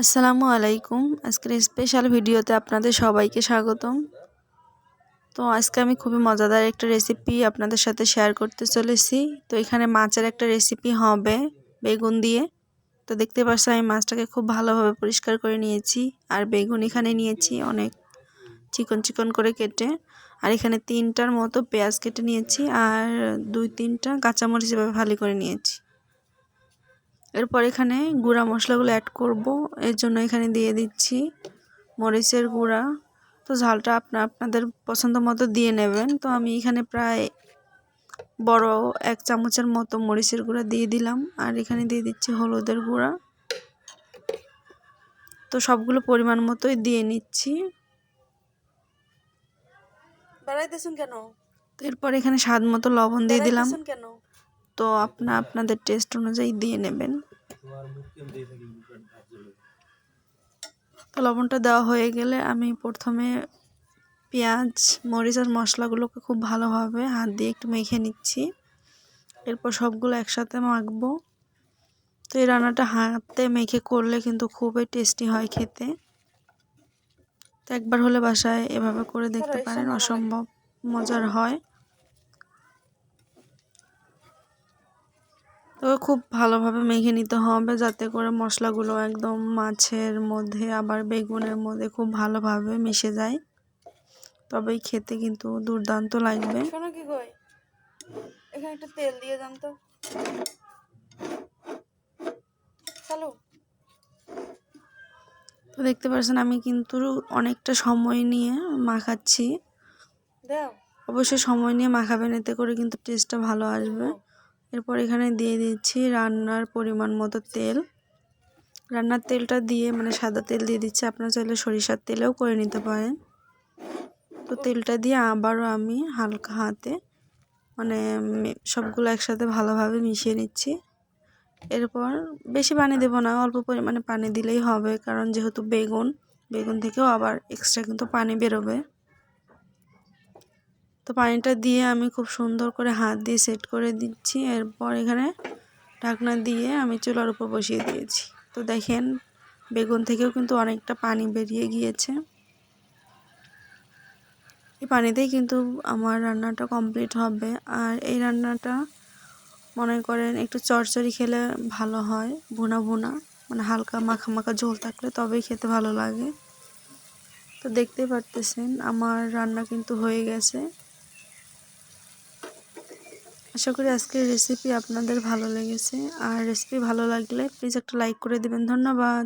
আসসালামু আলাইকুম। আজকের স্পেশাল ভিডিওতে আপনাদের সবাইকে স্বাগতম। তো আজকে আমি খুবই মজাদার একটা রেসিপি আপনাদের সাথে শেয়ার করতে চলেছি। তো এখানে মাছের একটা রেসিপি হবে বেগুন দিয়ে। তো দেখতে পাচ্ছি আমি মাছটাকে খুব ভালোভাবে পরিষ্কার করে নিয়েছি। আর বেগুন এখানে নিয়েছি অনেক চিকন চিকন করে কেটে। আর এখানে তিনটার মতো পেঁয়াজ কেটে নিয়েছি। আর দুই তিনটা কাঁচামরিচ এভাবে ভালো করে নিয়েছি। এরপর এখানে গুঁড়া মশলাগুলো অ্যাড করব। এর জন্য এখানে দিয়ে দিচ্ছি মরিচের গুঁড়া। তো ঝালটা আপনার আপনাদের পছন্দ মতো দিয়ে নেবেন। তো আমি এখানে প্রায় বড় এক চামচের মতো মরিচের গুঁড়া দিয়ে দিলাম। আর এখানে দিয়ে দিচ্ছি হলুদের গুঁড়া। তো সবগুলো পরিমাণ মতোই দিয়ে নিচ্ছি। বাড়াইতেছেন কেন? এরপর এখানে স্বাদ মতো লবণ দিয়ে দিলাম। কেন? তো আপনা, আপনাদের টেস্ট অনুযায়ী দিয়ে নেবেন। লবণটা দেওয়া হয়ে গেলে আমি প্রথমে পেঁয়াজ, মরিচ আর মশলাগুলোকে খুব ভালোভাবে হাত দিয়ে একটু মেখে নিচ্ছি। এরপর সবগুলো একসাথে মাখবো। তো এই রান্নাটা হাতে মেখে করলে কিন্তু খুবই টেস্টি হয় খেতে। তো একবার হলে বাসায় এভাবে করে দেখতে পারেন, অসম্ভব মজার হয়। তো খুব ভালোভাবে মেখে নিতে হবে যাতে করে মশলাগুলো একদম মাছের মধ্যে আবার বেগুনের মধ্যে খুব ভালোভাবে মিশে যায়। তবেই খেতে কিন্তু দুর্দান্ত লাগবে। শোনো কি কই? এখানে একটা তেল দিয়ে তো। চালু। তো দেখতে পাচ্ছেন আমি কিন্তু অনেকটা সময় নিয়ে মাখাচ্ছি। অবশ্যই সময় নিয়ে মাখাবেন এতে করে কিন্তু টেস্টটা ভালো আসবে। এরপর এখানে দিয়ে দিচ্ছি রান্নার পরিমাণ মতো তেল। রান্নার তেলটা দিয়ে মানে সাদা তেল দিয়ে দিচ্ছি। আপনারা চাইলে সরিষার তেলেও করে নিতে পারেন। তো তেলটা দিয়ে আবারও আমি হালকা হাতে মানে সবগুলো একসাথে ভালোভাবে মিশিয়ে নিচ্ছি। এরপর বেশি পানি দেবো না, অল্প পরিমাণে পানি দিলেই হবে। কারণ যেহেতু বেগুন বেগুন থেকেও আবার এক্সট্রা কিন্তু পানি বেরোবে। তো পানিটা দিয়ে আমি খুব সুন্দর করে হাত দিয়ে সেট করে দিচ্ছি। এরপর এখানে ঢাকনা দিয়ে আমি চুলার উপর বসিয়ে দিয়েছি। তো দেখেন, বেগুন থেকেও কিন্তু অনেকটা পানি বেরিয়ে গিয়েছে। এই পানিতেই কিন্তু আমার রান্নাটা কমপ্লিট হবে। আর এই রান্নাটা মনে করেন একটু চরচরি খেলে ভালো হয়, ভুনা ভুনা মানে হালকা মাখা মাখা ঝোল থাকলে তবেই খেতে ভালো লাগে। তো দেখতেই পারতেছেন, আমার রান্না কিন্তু হয়ে গেছে। আশা করি আজকের রেসিপি আপনাদের ভালো লেগেছে। আর রেসিপি ভালো লাগলে প্লিজ একটা লাইক করে দেবেন। ধন্যবাদ।